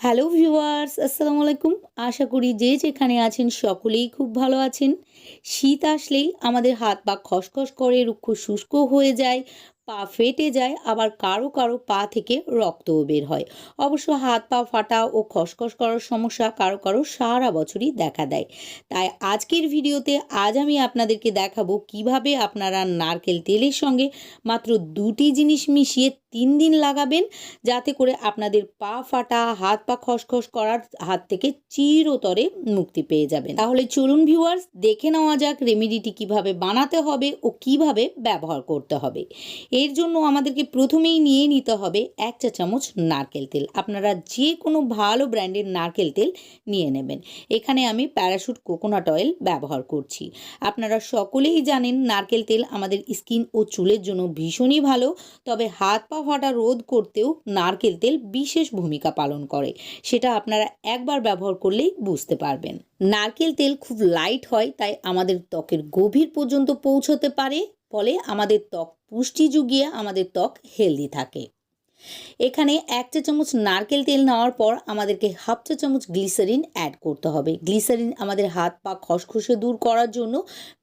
Hello viewers আসসালামু আলাইকুম আশা করি যে যেখানে আছেন সকলেই খুব ভালো আছেন। শীত আসলেই আমাদের হাত পা খসখস করে, রুক্ষ শুষ্ক হয়ে যায়, পা ফেটে যায়, আবার কারও কারও পা থেকে রক্তও বের হয়। অবশ্য হাত পা ফাটা ও খসখস করার সমস্যা কারও কারও সারা বছরই দেখা দেয়। তাই আজকের ভিডিওতে আজ আমি আপনাদেরকে দেখাবো কীভাবে আপনারা নারকেল তেলের সঙ্গে মাত্র দুটি জিনিস মিশিয়ে তিন দিন লাগাবেন যাতে করে আপনাদের পা ফাটা, হাত পা খসখস করার হাত থেকে চিরতরে মুক্তি পেয়ে যাবেন। তাহলে চলুন ভিউয়ার্স দেখে নেওয়া যাক রেমেডিটি কীভাবে বানাতে হবে ও কীভাবে ব্যবহার করতে হবে। এর জন্য আমাদেরকে প্রথমেই নিয়ে নিতে হবে এক চা চামচ নারকেল তেল। আপনারা যে কোনো ভালো ব্র্যান্ডের নারকেল তেল নিয়ে নেবেন। এখানে আমি প্যারাশুট কোকোনাট অয়েল ব্যবহার করছি। আপনারা সকলেই জানেন নারকেল তেল আমাদের স্কিন ও চুলের জন্য ভীষণই ভালো, তবে হাত পা ফাটা রোধ করতেও নারকেল তেল বিশেষ ভূমিকা পালন করে। সেটা আপনারা একবার ব্যবহার করলেই বুঝতে পারবেন। নারকেল তেল খুব লাইট হয়, তাই আমাদের ত্বকের গভীর পর্যন্ত পৌঁছতে পারে, ফলে আমাদের ত্বক পুষ্টি যুগিয়ে আমাদের ত্বক হেলদি থাকে। এখানে এক চা চামচ নারকেল তেল নেওয়ার পর আমাদেরকে হাফ চা চামচ গ্লিসারিন অ্যাড করতে হবে। গ্লিসারিন আমাদের হাত পা খসখসে দূর করার জন্য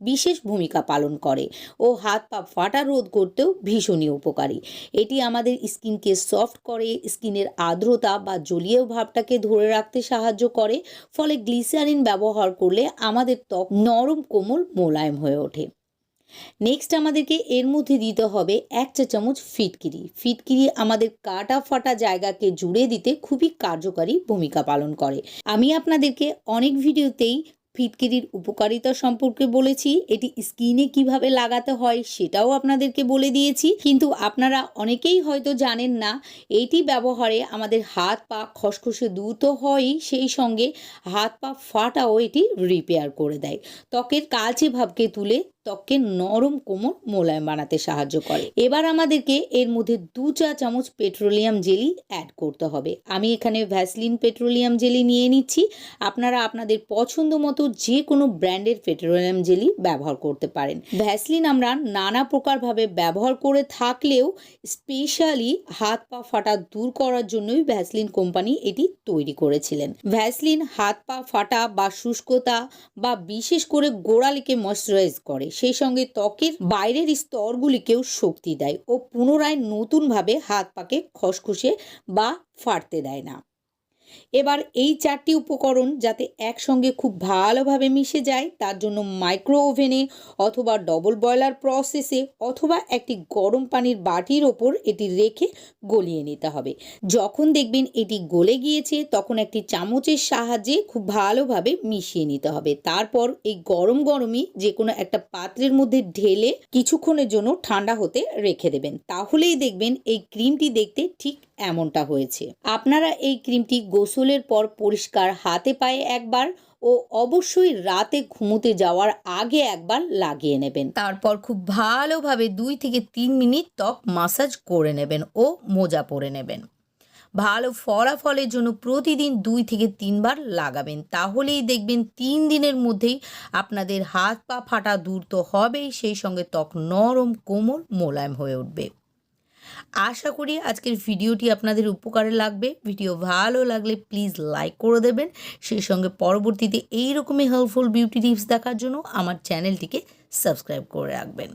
বিশেষ ভূমিকা পালন করে ও হাত পা ফাটা রোধ করতেও ভীষণই উপকারী। এটি আমাদের স্কিনকে সফট করে, স্কিনের আর্দ্রতা বা জলীয় ভাবটাকে ধরে রাখতে সাহায্য করে, ফলে গ্লিসারিন ব্যবহার করলে আমাদের ত্বক নরম কোমল মোলায়েম হয়ে ওঠে। নেক্সট আমাদেরকে এর মধ্যে দিতে হবে এক চা চামচ ফিটকিরি। ফিটকিরি আমাদের কাটা ফাটা জায়গাকে জুড়ে দিতে খুবই কার্যকারী ভূমিকা পালন করে। আমি আপনাদেরকে অনেক ভিডিওতেই ফিটকিরির উপকারিতা সম্পর্কে বলেছি, এটি স্কিনে কীভাবে লাগাতে হয় সেটাও আপনাদেরকে বলে দিয়েছি। কিন্তু আপনারা অনেকেই হয়তো জানেন না, এটি ব্যবহারে আমাদের হাত পা খসখসে দূর তো হয়ই, সেই সঙ্গে হাত পা ফাটাও এটি রিপেয়ার করে দেয়। ত্বকের কালচে ভাবকে তুলে ত্বককে নরম কোমর মোলায়েম বানাতে সাহায্য করে। এবার আমাদেরকে এর মধ্যে দু চা চামচ পেট্রোলিয়াম জেলি অ্যাড করতে হবে। আমি এখানে ভ্যাসলিন পেট্রোলিয়াম জেলি নিয়ে নিচ্ছি। আপনারা আপনাদের পছন্দ মতো যে কোনো ব্র্যান্ডের পেট্রোলিয়াম জেলি ব্যবহার করতে পারেন। ভ্যাসলিন আমরা নানা প্রকারভাবে ব্যবহার করে থাকলেও স্পেশালি হাত পা ফাটা দূর করার জন্যই ভ্যাসলিন কোম্পানি এটি তৈরি করেছিলেন। ভ্যাসলিন হাত পা ফাটা বা শুষ্কতা বা বিশেষ করে গোড়ালিকে ময়শ্চারাইজ করে। সেই সঙ্গে ত্বকের বাইরের স্তরগুলিকেও শক্তি দেয় ও পুনরায় নতুনভাবে হাত পাকে খসখসে বা ফাটতে দেয় না। এবার এই চারটি উপকরণ যাতে একসঙ্গে খুব ভালোভাবে মিশে যায়, তার জন্য মাইক্রো ওভেনে অথবা ডবল বয়লার প্রসেসে অথবা একটি গরম পানির বাটির ওপর এটি রেখে গলিয়ে নিতে হবে। যখন দেখবেন এটি গলে গিয়েছে, তখন একটি চামচের সাহায্যে খুব ভালোভাবে মিশিয়ে নিতে হবে। তারপর এই গরম গরমই যে কোনো একটা পাত্রের মধ্যে ঢেলে কিছুক্ষণের জন্য ঠান্ডা হতে রেখে দেবেন। তাহলেই দেখবেন এই ক্রিমটি দেখতে ঠিক এমনটা হয়েছে। আপনারা এই ক্রিমটি গোসলের পর পরিষ্কার হাতে পায়ে একবার ও অবশ্যই রাতে ঘুমোতে যাওয়ার আগে একবার লাগিয়ে নেবেন। তারপর খুব ভালোভাবে দুই থেকে তিন মিনিট ত্বক মাসাজ করে নেবেন ও মোজা পরে নেবেন। ভালো ফলাফলের জন্য প্রতিদিন দুই থেকে তিনবার লাগাবেন। তাহলেই দেখবেন তিন দিনের মধ্যেই আপনাদের হাত পা ফাটা দূর তো হবেই, সেই সঙ্গে ত্বক নরম কোমল মোলায়েম হয়ে উঠবে। আশা করি আজকের ভিডিওটি আপনাদের উপকারে লাগবে। ভিডিও ভালো লাগলে প্লিজ লাইক করে দেবেন। সেই সঙ্গে পরবর্তীতে এইরকমই হেল্পফুল বিউটি টিপস দেখার জন্য আমার চ্যানেলটিকে সাবস্ক্রাইব করে রাখবেন।